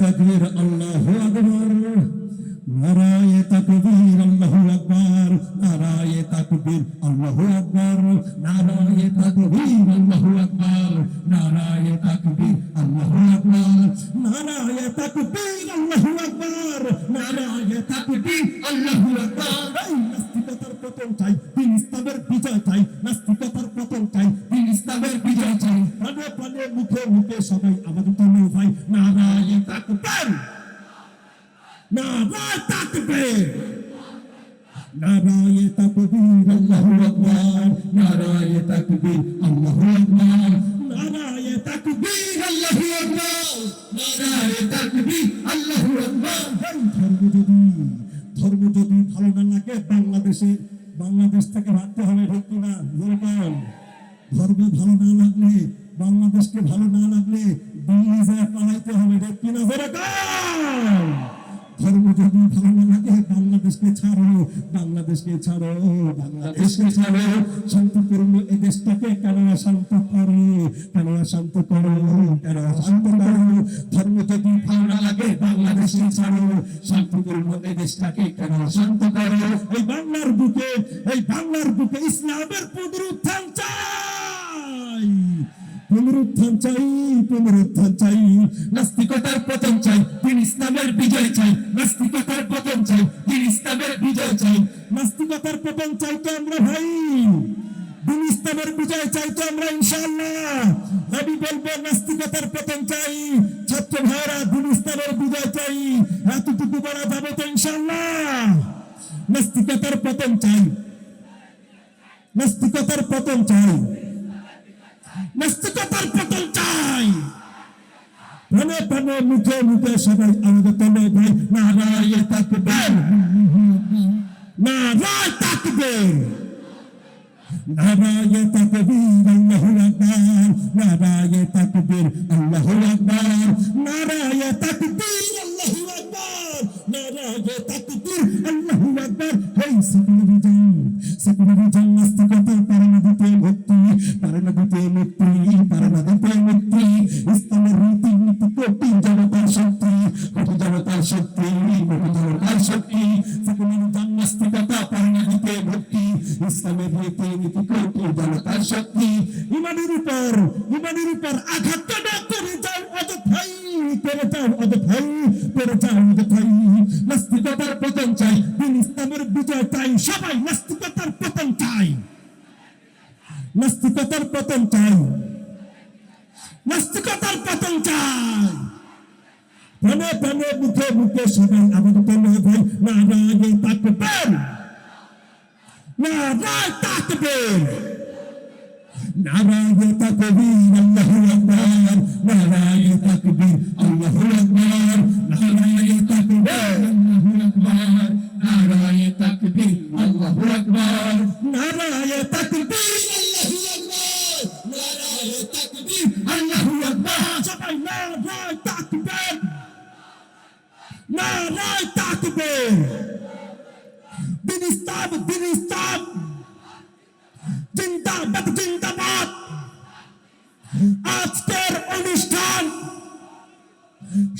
তাকবীর আল্লাহু আকবার নারায়ে তাকবীর আল্লাহু আকবার নারায়ে তাকবীর আল্লাহু আকবার নারায়ে তাকবীর আল্লাহু আকবার নারায়ে তাকবীর আল্লাহু আকবার নারায়ে তাকবীর নারায় তাকবীর নারায়ে তাকবীর, আল্লাহু আকবার। নারায়ে তাকবীর, আল্লাহু আকবার। নারায়ে তাকবীর, আল্লাহু আকবার। নারায়ে তাকবীর, আল্লাহু আকবার। ধর্ম যদি ধর্ম যদি ভালো না লাগে, বাংলাদেশে, বাংলাদেশ থেকে ভাবতে হবে, ঠিক কিনা বলবেন ধর্ম। ভালো না লাগলে, বাংলাদেশকে ভালো না লাগলে, দিল্লি যায় পালাইতে হবে, ঠিক কিনা যেরকম ধর্ম যদি বাংলাদেশকে ছাড়ো বাংলাদেশকে ছাড়ো বাংলাদেশকে ছাড়ো শান্তিপূর্ণ এই দেশটাকে কেন শান্ত করো? কেন শান্ত করো? কেন শান্ত করো? ধর্ম যদি ভালো লাগে, বাংলাদেশকে ছাড়ো শান্তিপূর্ণ এই দেশটাকে কেন শান্ত করো? এই বাংলার বুকে, এই বাংলার বুকে ইসলামের পুনরুত্থান চাই! পুনরুত্থান চাই পুনরুত্থান চাই। নাস্তিকতার পতন চাই দিন ইসলামের বিজয় চাই। নাস্তিকতার পতন চাই দিন ইসলামের বিজয় চাই। নাস্তিকতার পতন চাই তো আমরা ভাই। দিন ইসলামের বিজয় চাই তো আমরা বলব, নাস্তিকতার পতন চাই। ছাত্র ভাইরা দিন ইসলামের বিজয় চাই। এতটুকু যাবে তো নাস্তিকতার পতন চাই। নাস্তিকতার পতন চাই। প্রাণে মুখে মুখে সবাই, আমাদের তলে ভাই নারায় তাকবের নারায় তাকবের নারায় তাকবীর আল্লাহু আকবার। নারায় তাকবীর আল্লাহু আকবার। নারায় তাকবীর আল্লাহু আকবার। নারায় তাকবীর আল্লাহু আকবার। হেই সেকুলারিজম সেকুলারিজম নাস্তিকতা পারে না দিতে কোটি জনতার শক্তি, ইমানের উপর ইমানের উপর আঘাত না করে যাও অযথাই, করে যাও অযথাই, করে যাও অযথাই। নাস্তিকতার পতন চাই, দিন ইসলামের বিজয় চাই, সবাই নাস্তিকতার পতন চাই। নাস্তিকতার পতন চাই। নাস্তিকতার পতন চাই। প্রাণে প্রাণে, মুখে মুখে সবাই আমাদের ভাই নারায় তাকবেন নারায় তাকবেন নারায় তাকবীর নারায় তাকবীর আল্লাহু আকবার নারায় তাকবীর আল্লাহু আকবার নারায় তাকবীর আল্লাহু আকবার নারায় তাকবীর আল্লাহু আকবার নারায় তাকবীর আল্লাহু আকবার সবাই নারায় তাকবীর নারায় তাকবীর দিন ইসলাম দিন ইসলাম জিন্দাবাদ জিন্দাবাদ আজকের অনুষ্ঠান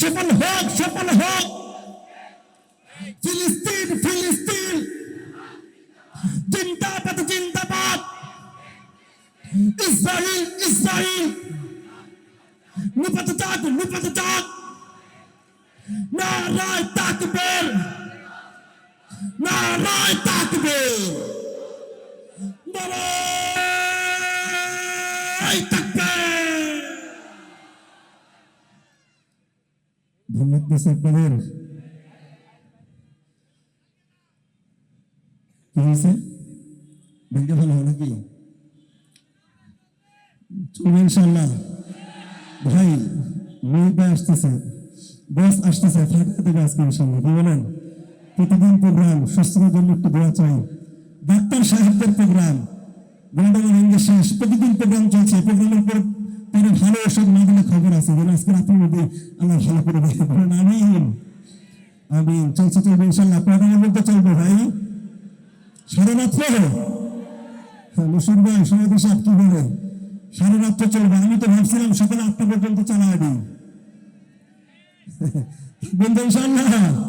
সফল হোক সফল হোক ফিলিস্তিন ফিলিস্তিন জিন্দাবাদ জিন্দাবাদ ইসরায়েল ইসরায়েল নিপাত যাক নিপাত যাক নারায় তাকবীর নারায় কি হয়েছে চলবে ইনশাল্লাহ ভাই আসতেছে বস আসতেছে ফাঁকা দেবে আজকে ইনশাল্লাহ কি বলেন প্রতিদিন প্রোগ্রাম সুস্থতার জন্য একটু দোয়া চাই। ডাক্তার সাহেবদের প্রোগ্রাম গন্ডগোল ভেঙে শেষ। প্রতিদিন প্রোগ্রাম চলছে। প্রোগ্রামের পর পরে ভালো ওষুধ না দিলে খবর আছে। যেন আজকে রাতের মধ্যে আল্লাহ ভালো করে দেখতে পারেন আমিন। আমিন। চলছে চলবে ইনশাল্লাহ প্রোগ্রামের মধ্যে চলবে ভাই? সারা রাত্রে? হ্যাঁ মুসুর ভাই সমাধি সাহেব কি চলবে। আমি তো ভাবছিলাম সকাল আটটা পর্যন্ত দিই। বন্ধু ইনশাল্লাহ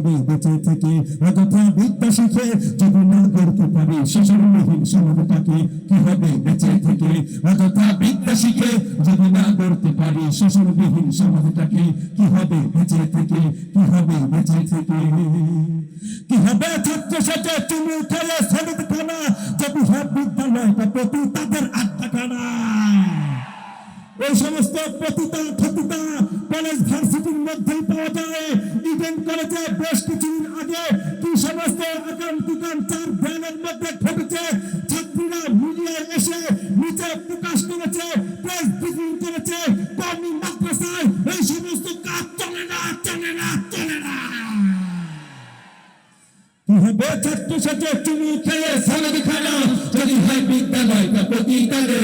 বেঁচে থেকে অযথা বিদ্যা শিখে যদি না করতে পারি। শিশুরবিহীন সমাজটাকে কি হবে? বেঁচে থেকে অযথা বিদ্যা শিখে যদি না করতে পারি। শিশুরবিহীন সমাজটাকে কি হবে? বেঁচে থেকে কি হবে? বেঁচে থেকে কি হবে? ছাত্র সাথে তুমি খেলে সলিদ খানা। যদি হয় বিদ্যালয়টা প্রতি তাদের আড্ডা খানা এই সমস্ত পতিতা থতিতা কলেজ ভার্সিটির মধ্যেই পাওয়া যায়। কলেজে বেশ কিছুদিন আগে কি সমস্ত আগাম টুকান চার ব্যানের মধ্যে ঘটেছে ছাত্রীরা মিডিয়ায় এসে নিচে প্রকাশ করেছে, প্রেস ব্রিফিং করেছে, কর্মী মাদ্রাসায়। এই সমস্ত কাজ চলে না চলে না চলে না। যদি হয় বিদ্যালয় বা প্রতি তাদের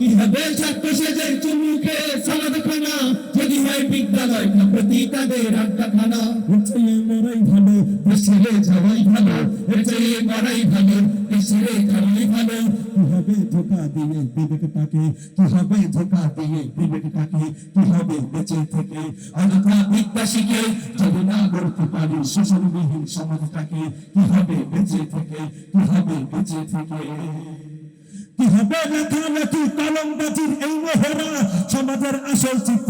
আড্ডা খানা কি হবে ছাত্র সাথে চুমু খেয়ে সালাদ খানা যদি হয় বিদ্যালয়, প্রতি তাদের আড্ডা খানা। মরাই ভালো ছেলে যাওয়াই ভালো চেয়ে মরাই ভালো ছেলে যাওয়াই ভালো। কি হবে ধোকা দিয়ে বিবেকটাকে কি হবে ধোকা দিয়ে বিবেকটাকে কি হবে বেঁচে থেকে? অযথা বিদ্যা যদি না করতে পারি শোষণবিহীন সমাজটাকে, কি হবে বেঁচে থেকে? কি হবে বেঁচে থেকে? কি হবে লেখালেখি কলমবাজির এই মোহরা সমাজের আসল চিত্র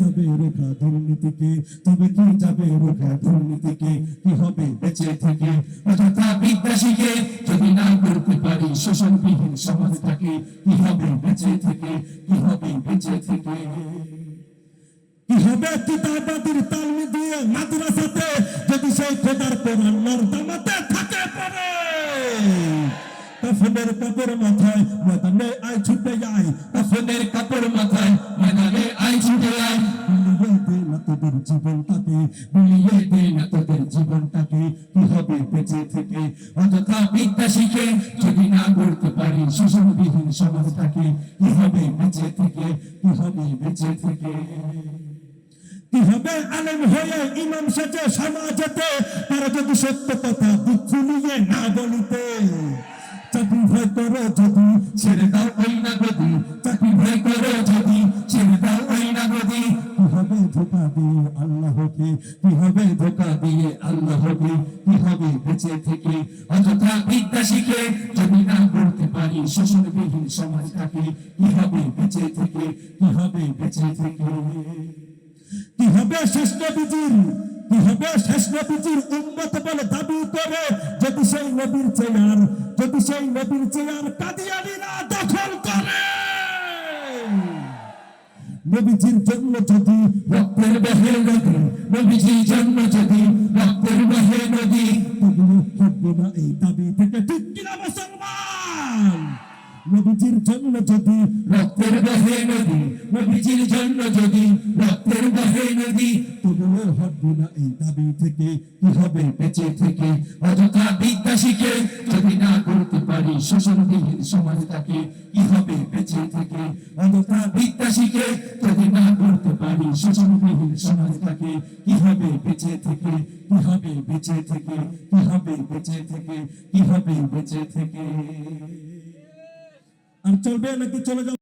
যাবে রোখা দুর্নীতিকে? তবে কি যাবে রোখা দুর্নীতিকে? কি হবে বেঁচে থেকে? বিদ্যা যদি না করতে পারি, শোষণবিহীন সমাজটাকে কি হবে বেঁচে থেকে? কি হবে বেঁচে থেকে? কাপড় মাথায় আয় ছুটে যায় কাফনের কাপড় মাথায় জীবনটাকে, বিলিয়ে দে না তোদের জীবনটাকে কি হবে বেঁচে থেকে। অযথা বিদ্যা শিখে যদি না করতে পারি শোষণবিহীন সমাজটাকে কি হবে বেঁচে থেকে কি হবে বেঁচে থেকে। কি হয়ে ইমাম সেজে সমাজেতে, তারা যদি সত্য কথা বুক ফুলিয়ে না কি হবে ধোকা দিয়ে আল্লাহকে কি হবে ধোকা দিয়ে আল্লাহকে কি হবে বেঁচে থেকে অযথা বিদ্যা শিখে যদি না করতে পারি, শোষণবিহীন সমাজটাকে কি হবে বেঁচে থেকে কি হবে বেঁচে থেকে? কি হবে শেষ নবীজির কি হবে শেষ নবীজির উম্মত বলে দাবি করে যদি সেই নবীর চেয়ার, যদি সেই নবীর চেয়ার কাদিয়ানিরা দখল নবীজির জন্য যদি রক্তের বহে নদী, নবীজির জন্য যদি রক্তের বহে নদী তবু হবে না এই দাবি থেকে। ঠিক কিনা মুসলমান? নবীজির জন্য যদি রক্তের বহে নদী, নবীজির জন্য যদি রক্তের বহে নদী, তবুও হবে না এই দাবি থেকে, কি হবে বেঁচে থেকে? অযথা বিদ্যা যদি না করতে পারি, শোষণবিহীন সমাজটাকে কি হবে বেঁচে থেকে? অযথা বিদ্যা যদি না করতে পারি, শোষণবিহীন সমাজটাকে কি হবে বেঁচে থেকে? কি হবে বেঁচে থেকে? কি হবে বেঁচে থেকে? কি হবে বেঁচে থেকে? আর চলবে নাকি চলে যাবে